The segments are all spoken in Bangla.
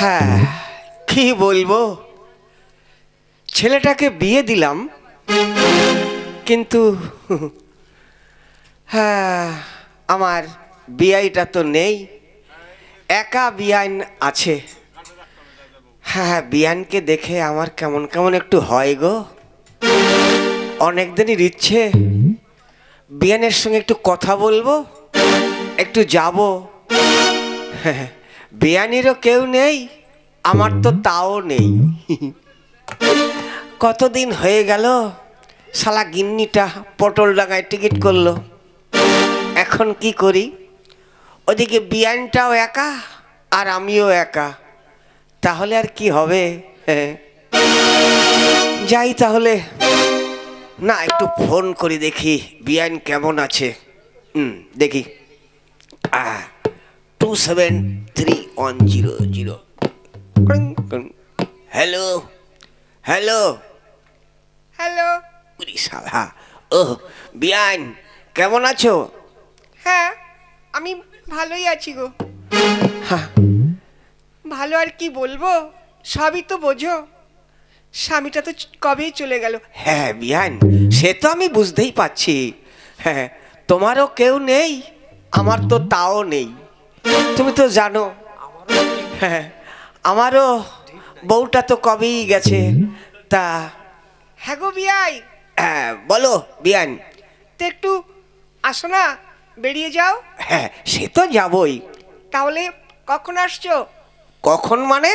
হ্যাঁ কি বলব? ছেলেটাকে বিয়ে দিলাম কিন্তু হ্যাঁ আমার বিয়াইটা তো নেই একা বিয়ান আছে। হ্যাঁ বিয়ানকে দেখে আমার কেমন কেমন একটু হয় গো। অনেক দিনই ইচ্ছে বিয়ানের সঙ্গে একটু কথা বলব একটু যাব। হ্যাঁ বিয়ানিরও কেউ নেই, আমার তো তাও নেই। কতদিন হয়ে গেল, শালা গিন্নিটা পটল ডাঙায় টিকিট করল। এখন কি করি? ওদিকে বিয়ানটাও একা, আর আমিও একা। তাহলে আর কি হবে? যাই তাহলে। না, একটু ফোন করি দেখি বিয়ান কেমন আছে। হুম, দেখি। Two seven three one zero zero hello hello hello উরি শালা। ও বিয়ান কেমন আছো? হ্যাঁ আমি ভালোই আছি গো। হ্যাঁ। ভালো আর কি বলব? সবই তো বোঝো। স্বামীটা তো কবেই চলে গেল। হ্যাঁ বিয়ান সে তো আমি বুঝতেই পারছি। হ্যাঁ তোমারও কেউ নেই আমার তো তাও নেই। তুমি তো জানো হ্যাঁ আমারও বউটা তো কবেই গেছে তা হ্যাঁ গো বিয়াই। হ্যাঁ বলো বিয়ান। তো একটু আসো না বেরিয়ে যাও। হ্যাঁ সে তো যাবই। তাহলে কখন আসছো? কখন মানে?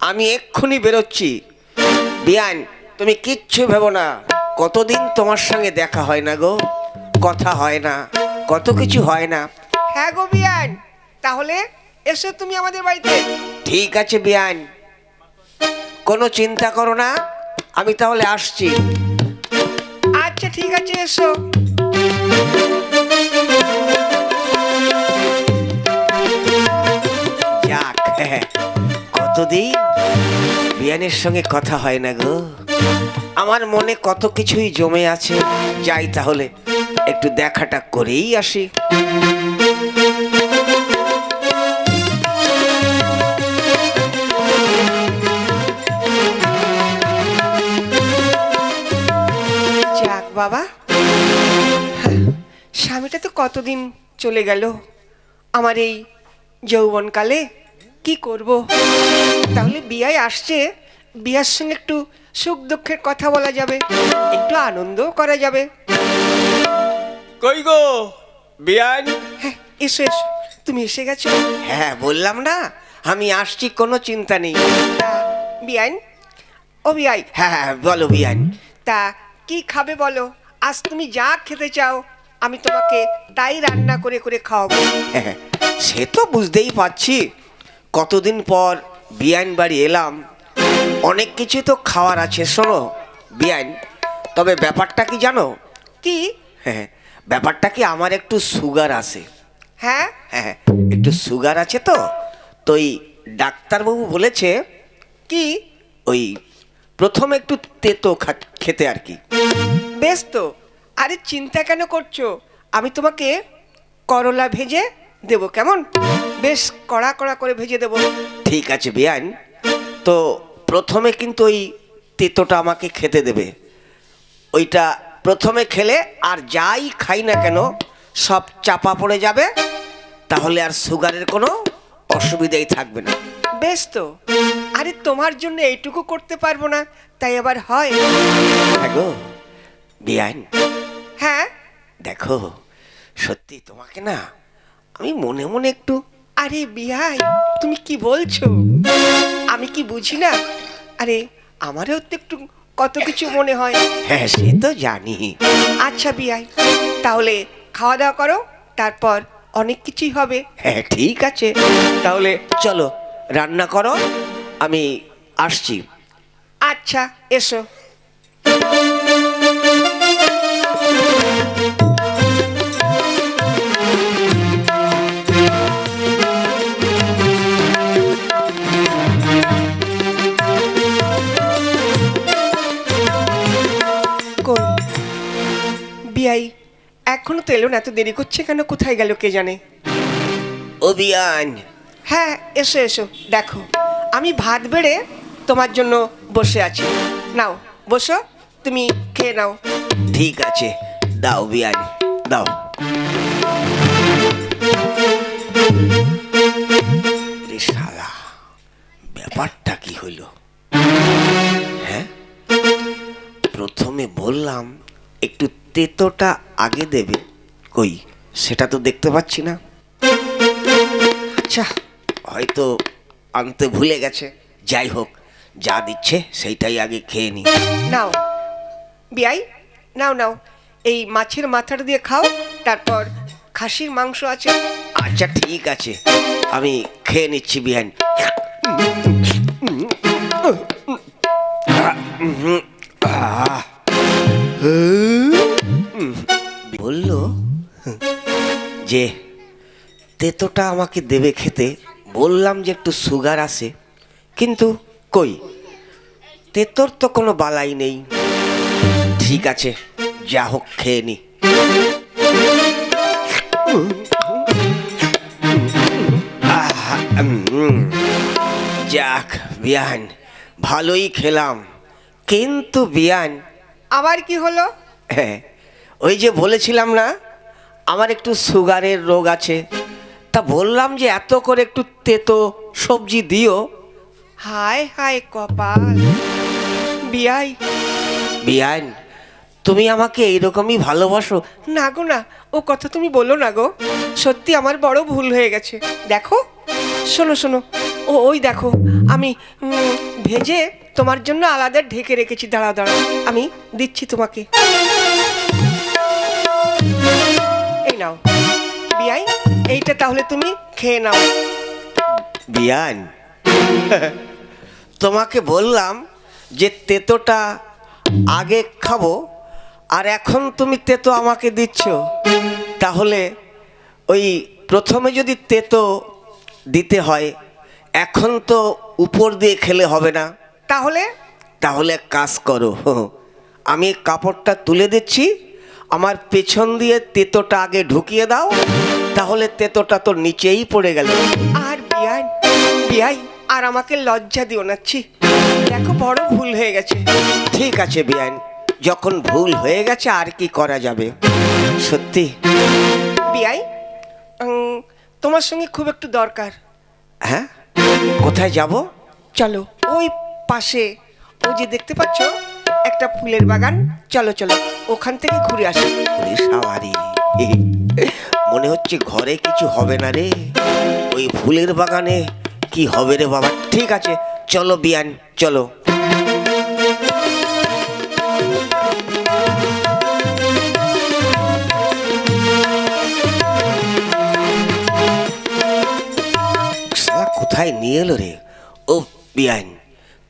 আমি এক্ষুনি বেরোচ্ছি। বিয়ান তুমি কিচ্ছু ভেবো না কতদিন তোমার সঙ্গে দেখা হয় না গো? কথা হয় না কত কিছু হয় না। হ্যাঁ গো বিয়ান। তাহলে এসো তুমি আমাদের বাড়িতে। ঠিক আছে বিয়ান। কোনো চিন্তা করো না আমি তাহলে আসছি। আচ্ছা ঠিক আছে এসো। যাক হ্যাঁ, কতদিন বিয়ানের সঙ্গে কথা হয় না গো। আমার মনে কত কিছুই জমে আছে যাই তাহলে একটু দেখাটা করেই আসি। বাবা। হ্যাঁ, স্বামীটা তো কতদিন চলে গেল? আমার এই যৌবনকালে কি করব? তাহলে বিয়ায় আসছে বিয়ার সঙ্গে একটু সুখ দুঃখের কথা বলা যাবে একটু আনন্দও করা যাবে। কই গো? বিয়ান হ্যাঁ এসো এসো। তুমি এসে গেছো? হ্যাঁ বললাম না আমি আসছি কোনো চিন্তা নেই। তা বিয়ান ও বিয়াই হ্যাঁ হ্যাঁ বলো বিয়ান তা কি খাবে বলো? আজ তুমি যা খেতে চাও আমি তোমাকে তাই রান্না করে করে খাওয়াবো। হ্যাঁ, সে তো বুঝতেই পারছি। কতদিন পর বিয়ান বাড়ি এলাম। অনেক কিছু তো খাওয়ার আছে শোনো বিয়ান তবে ব্যাপারটা কি জানো? কি? হ্যাঁ ব্যাপারটা কি আমার একটু সুগার আছে। হ্যাঁ? হ্যাঁ একটু সুগার আছে তো তো ওই ডাক্তারবাবু বলেছে কি? ওই প্রথমে একটু তেতো খেতে আর কি। বেশ তো আরে চিন্তা কেন করছ? আমি তোমাকে করলা ভেজে দেবো কেমন? বেশ কড়া কড়া করে ভেজে দেবো। ঠিক আছে বিয়ান তো প্রথমে কিন্তু ওই তেতোটা আমাকে খেতে দেবে। ওইটা প্রথমে খেলে আর যাই খাই না কেন সব চাপা পড়ে যাবে তাহলে আর সুগারের কোনো অসুবিধাই থাকবে না। বেশ তো আরে তোমার জন্য এইটুকু করতে পারব না তাই আবার হয়। হ্যাঁ গো বিয়ান হ্যাঁ? দেখো সত্যি তোমাকে না আমি মনে মনে একটু আরে বিয়াই তুমি কি বলছো? আমি কি বুঝি না? আরে আমারও তো একটু কত কিছু মনে হয়। হ্যাঁ সে তো জানি। আচ্ছা বিয়াই তাহলে খাওয়া দাওয়া করো তারপর অনেক কিছুই হবে। হ্যাঁ ঠিক আছে। তাহলে চলো রান্না করো। আমি আসছি। আচ্ছা এসো। বিয়াই এখনও তো এলো না এত দেরি করছে কেন? কোথায় গেল কে জানে? অভিয়ান হ্যাঁ এসো এসো দেখো। আমি ভাত বেড়ে তোমার জন্য বসে আছি। নাও, বসো, তুমি খেয়ে নাও। ঠিক আছে, দাও বিয়ান দাও। ব্যাপারটা কি হইল? হ্যাঁ? প্রথমে বললাম, একটু তেতোটা আগে দেবে। কই, সেটা তো দেখতে পাচ্ছি না। আচ্ছা হয়তো আনতে ভুলে গেছে। যাই হোক যা দিচ্ছে সেইটাই আগে খেয়ে নি। নাও বিয়াই নাও নাও। এই মাছের মাথাটা দিয়ে খাও তারপর খাসির মাংস আছে। আচ্ছা ঠিক আছে। আমি খেয়ে নিচ্ছি বিহান বলল যে তেতোটা আমাকে দেবে খেতে। বললাম যে একটু সুগার আছে কিন্তু কই? তেতর তো কোনো বালাই নেই। ঠিক আছে যা হোক খেয়ে নি। যাক বিয়ান ভালোই খেলাম। কিন্তু বিয়ান আবার কি হলো? হ্যাঁ ওই যে বলেছিলাম না আমার একটু সুগারের রোগ আছে। তা বললাম যে এত করে একটু তেতো সবজি দিও। হায় হায় কপাল। বিয়াই। বিয়ান তুমি আমাকে এইরকমই ভালোবাসো। না গো না ও কথা তুমি বলো না গো। সত্যি আমার বড় ভুল হয়ে গেছে। দেখো শোনো শোনো ও ওই দেখো আমি উম, ভেজে তোমার জন্য আলাদা ঢেকে রেখেছি দাঁড়া দাঁড়া আমি দিচ্ছি তোমাকে। এই নাও বিয়াই এইটা তাহলে তুমি খেয়ে নাও। বিয়ান তোমাকে বললাম যে তেতোটা আগে খাব আর এখন তুমি তেতো আমাকে দিচ্ছ। তাহলে ওই প্রথমে যদি তেতো দিতে হয় এখন তো উপর দিয়ে খেলে হবে না। তাহলে? তাহলে কাজ করো আমি কাপড়টা তুলে দিচ্ছি আমার পেছন দিয়ে তেতোটা আগে ঢুকিয়ে দাও তাহলে তেতোটা তো নিচেই পড়ে গেল। আর বিয়াই বিয়াই আর আমাকে লজ্জা দিও না ছি। দেখো বড় ভুল হয়ে গেছে। ঠিক আছে বিয়ান যখন ভুল হয়ে গেছে আর কি করা যাবে? সত্যি? বিয়াই উম, তোমার সঙ্গে খুব একটু দরকার। হ্যাঁ? কোথায় যাব? চলো ওই পাশে। ওই যে দেখতে পাচ্ছ একটা ফুলের বাগান। চলো চলো ওখান থেকে ঘুরে আসি। সাওয়ারি। মনে হচ্ছে ঘরে কিছু হবে না রে। ওই ফুলের বাগানে কি হবে রে বাবা? ঠিক আছে, চলো বিয়ান, চলো। কোথায় নিয়ে এলো রে? ও বিয়ান,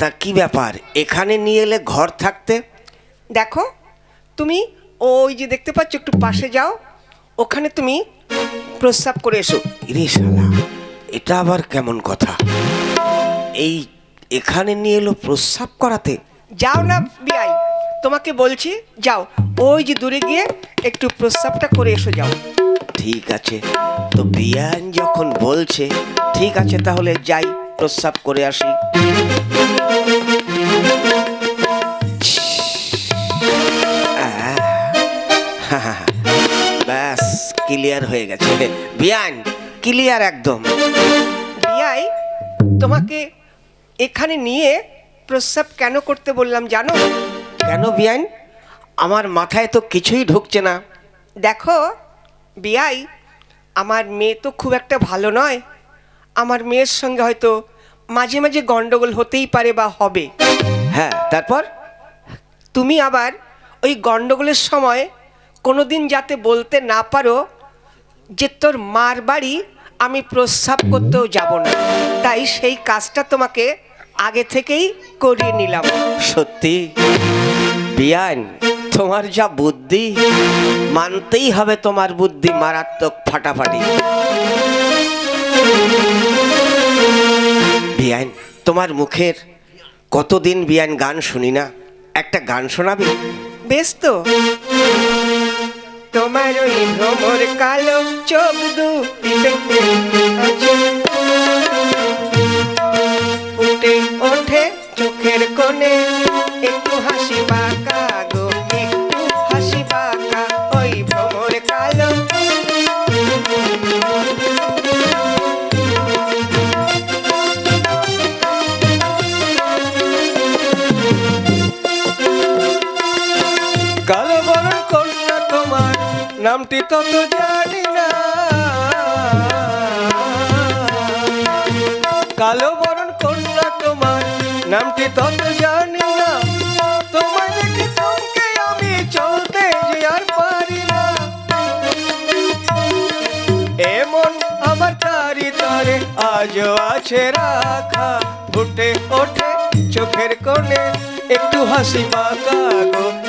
তা কি ব্যাপার? এখানে নিয়ে এলে ঘর থাকতে? দেখো, তুমি ওই যে দেখতে পাচ্ছ, একটু পাশে যাও। ওখানে তুমি প্রস্রাব করে এসো। ইরে শালা এটা আবার কেমন কথা? এই এখানে নিয়ে এলো প্রস্রাব করাতে? যাও না বিয়াই তোমাকে বলছি যাও। ওই যে দূরে গিয়ে একটু প্রস্রাবটা করে এসো যাও। ঠিক আছে। তো বিয়ান যখন বলছে ঠিক আছে তাহলে যাই প্রস্রাব করে আসি। ক্লিয়ার হয়ে গেছে। বিয়ান ক্লিয়ার একদম। বিয়াই তোমাকে এখানে নিয়ে প্রস্রাব কেন করতে বললাম জানো? কেন বিয়ান? আমার মাথায় তো কিছুই ঢুকছে না। দেখো বিয়াই আমার মেয়ে তো খুব একটা ভালো নয়। আমার মেয়ের সঙ্গে হয়তো মাঝে মাঝে গন্ডগোল হতেই পারে বা হবে। হ্যাঁ তারপর? তুমি আবার ওই গন্ডগোলের সময় কোনো দিন যাতে বলতে না পারো যে তোর মার বাড়ি আমি প্রস্রাব করতেও যাব না। তাই সেই কাজটা তোমাকে আগে থেকেই করিয়ে নিলাম। সত্যি? বিয়ান তোমার যা বুদ্ধি মানতেই হবে তোমার বুদ্ধি মারাত্মক ফাটাফাটি। বিয়ান তোমার মুখের কতদিন বিয়ান গান শুনি না? একটা গান শোনাবে? বেশ তো। তোমার ওই ভ্রমর কালো চোখ দুটিতে ফুটে ওঠে চোখের কোণে একটু হাসি পাক নামটি তত জানি না। কালো বরণ কন্যা তোমার, নামটি তত জানি না। চমকে আমি না। এমন আমার আজও আছে রাখা। ফুটে ওঠে চোখের কোণে, একটু হাসি বাঁকা গো।